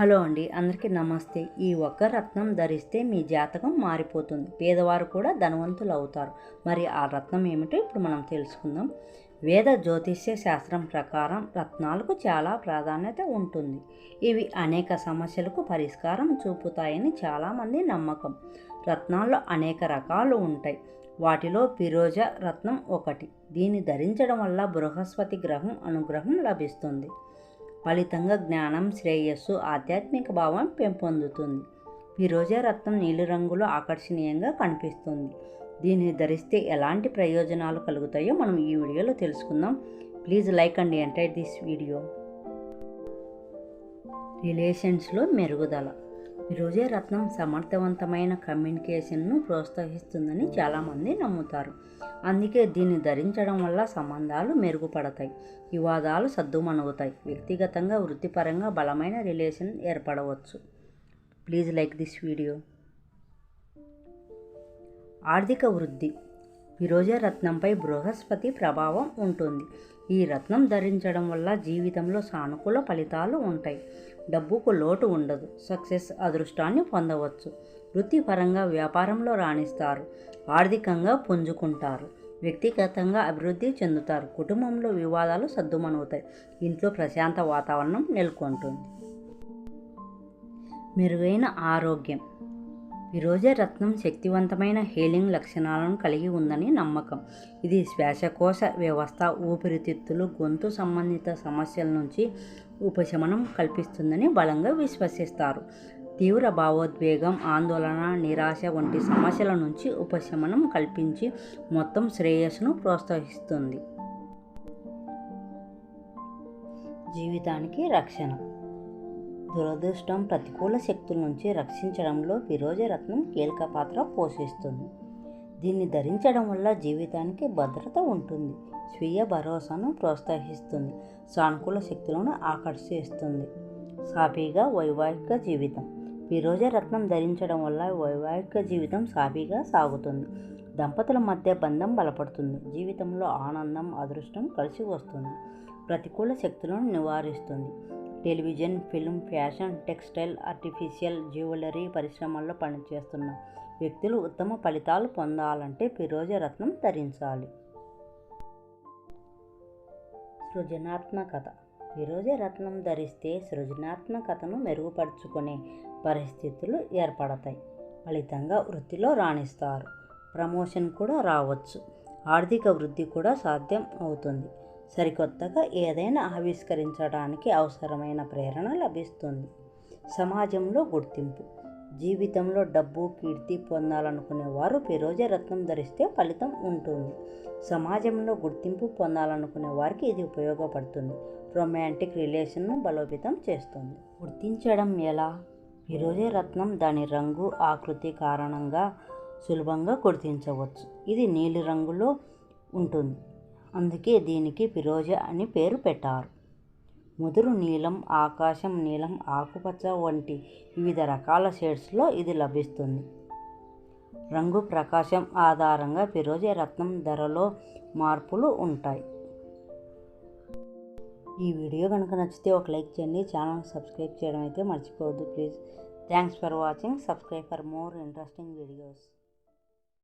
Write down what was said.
Hello అండి అందరికీ నమస్తే. ఈ ఒక్క రత్నం ధరిస్తే మీ జాతకం మారిపోతుంది. పేదవారు కూడా ధనవంతులు అవుతారు. మరి ఆ రత్నం ఏమిటో ఇప్పుడు మనం తెలుసుకుందాం. వేద జ్యోతిష్య శాస్త్రం ప్రకారం రత్నాలకు చాలా ప్రాధాన్యత ఉంటుంది. ఇవి అనేక సమస్యలకు పరిష్కారం చూపుతాయని చాలామంది నమ్మకం. రత్నాల్లో అనేక రకాలు ఉంటాయి. వాటిలో పిరోజ రత్నం ఒకటి. దీన్ని ధరించడం వల్ల బృహస్పతి గ్రహం అనుగ్రహం లభిస్తుంది. ఫలితంగా జ్ఞానం శ్రేయస్సు ఆధ్యాత్మిక భావం పెంపొందుతుంది. ఫిరోజా రత్నం నీలిరంగులో ఆకర్షణీయంగా కనిపిస్తుంది. దీన్ని ధరిస్తే ఎలాంటి ప్రయోజనాలు కలుగుతాయో మనం ఈ వీడియోలో తెలుసుకుందాం. Please like and enter this video. రిలేషన్స్లో మెరుగుదల. రోజే రత్నం సమర్థవంతమైన కమ్యూనికేషన్ను ప్రోత్సహిస్తుందని చాలామంది నమ్ముతారు. అందుకే దీన్ని ధరించడం వల్ల సంబంధాలు మెరుగుపడతాయి వివాదాలు సద్దుమణుగుతాయి వ్యక్తిగతంగా వృత్తిపరంగా బలమైన రిలేషన్ ఏర్పడవచ్చు. Please like this video. ఆర్థిక వృద్ధి. ఫిరోజా రత్నంపై బృహస్పతి ప్రభావం ఉంటుంది. ఈ రత్నం ధరించడం వల్ల జీవితంలో సానుకూల ఫలితాలు ఉంటాయి. డబ్బుకు లోటు ఉండదు. సక్సెస్ అదృష్టాన్ని పొందవచ్చు. వృత్తిపరంగా వ్యాపారంలో రాణిస్తారు. ఆర్థికంగా పుంజుకుంటారు. వ్యక్తిగతంగా అభివృద్ధి చెందుతారు. కుటుంబంలో వివాదాలు సద్దుమణవుతాయి ఇంట్లో ప్రశాంత వాతావరణం నెలకొంటుంది. మెరుగైన ఆరోగ్యం. విరోజ రత్నం శక్తివంతమైన హీలింగ్ లక్షణాలను కలిగి ఉందని నమ్మకం. ఇది శ్వాసకోశ వ్యవస్థ ఊపిరితిత్తులు గొంతు సంబంధిత సమస్యల నుంచి ఉపశమనం కల్పిస్తుందని బలంగా విశ్వసిస్తారు. తీవ్ర భావోద్వేగం ఆందోళన నిరాశ వంటి సమస్యల నుంచి ఉపశమనం కల్పించి మొత్తం శ్రేయస్సును ప్రోత్సహిస్తుంది. జీవితానికి రక్షణ. దురదృష్టం ప్రతికూల శక్తుల నుంచి రక్షించడంలో రత్నం కీలక పాత్ర పోషిస్తుంది. దీన్ని ధరించడం వల్ల జీవితానికి భద్రత ఉంటుంది స్వీయ భరోసాను ప్రోత్సహిస్తుంది సానుకూల శక్తులను ఆకర్షిస్తుంది. సాఫీగా వైవాహిక జీవితం. ఫిరోజ రత్నం ధరించడం వల్ల వైవాహిక జీవితం సాఫీగా సాగుతుంది. దంపతుల మధ్య బంధం బలపడుతుంది. జీవితంలో ఆనందం అదృష్టం కలిసి వస్తుంది. ప్రతికూల శక్తులను నివారిస్తుంది. Television film fashion textile artificial jewellery పరిశ్రమల్లో పనిచేస్తున్న వ్యక్తులు ఉత్తమ ఫలితాలు పొందాలంటే ఫిరోజ రత్నం ధరించాలి. సృజనాత్మకత. ఫిరోజ రత్నం ధరిస్తే సృజనాత్మకతను మెరుగుపరుచుకునే పరిస్థితులు ఏర్పడతాయి. ఫలితంగా వృత్తిలో రాణిస్తారు. ప్రమోషన్ కూడా రావచ్చు. ఆర్థిక వృద్ధి కూడా సాధ్యం అవుతుంది. సరికొత్తగా ఏదైనా ఆవిష్కరించడానికి అవసరమైన ప్రేరణ లభిస్తుంది. సమాజంలో గుర్తింపు జీవితంలో డబ్బు కీర్తి పొందాలనుకునే వారు ఫిరోజ రత్నం ధరిస్తే ఫలితం ఉంటుంది. సమాజంలో గుర్తింపు పొందాలనుకునే వారికి ఇది ఉపయోగపడుతుంది. రొమాంటిక్ రిలేషన్ను బలోపేతం చేస్తుంది. గుర్తించడం ఎలా? ఫిరోజే రత్నం దాని రంగు ఆకృతి కారణంగా సులభంగా గుర్తించవచ్చు. ఇది నీలి రంగులో ఉంటుంది. అందుకే దీనికి ఫిరోజ అని పేరు పెట్టారు. ముదురు నీలం ఆకాశం నీలం ఆకుపచ్చ వంటి వివిధ రకాల షేడ్స్లో ఇది లభిస్తుంది. రంగు ప్రకాశం ఆధారంగా ఫిరోజ రత్నం ధరలో మార్పులు ఉంటాయి. ఈ వీడియో కనుక నచ్చితే ఒక లైక్ చేయండి. ఛానల్ సబ్స్క్రైబ్ చేయడం అయితే మర్చిపోవద్దు. Please. Thanks for watching. Subscribe for more interesting videos.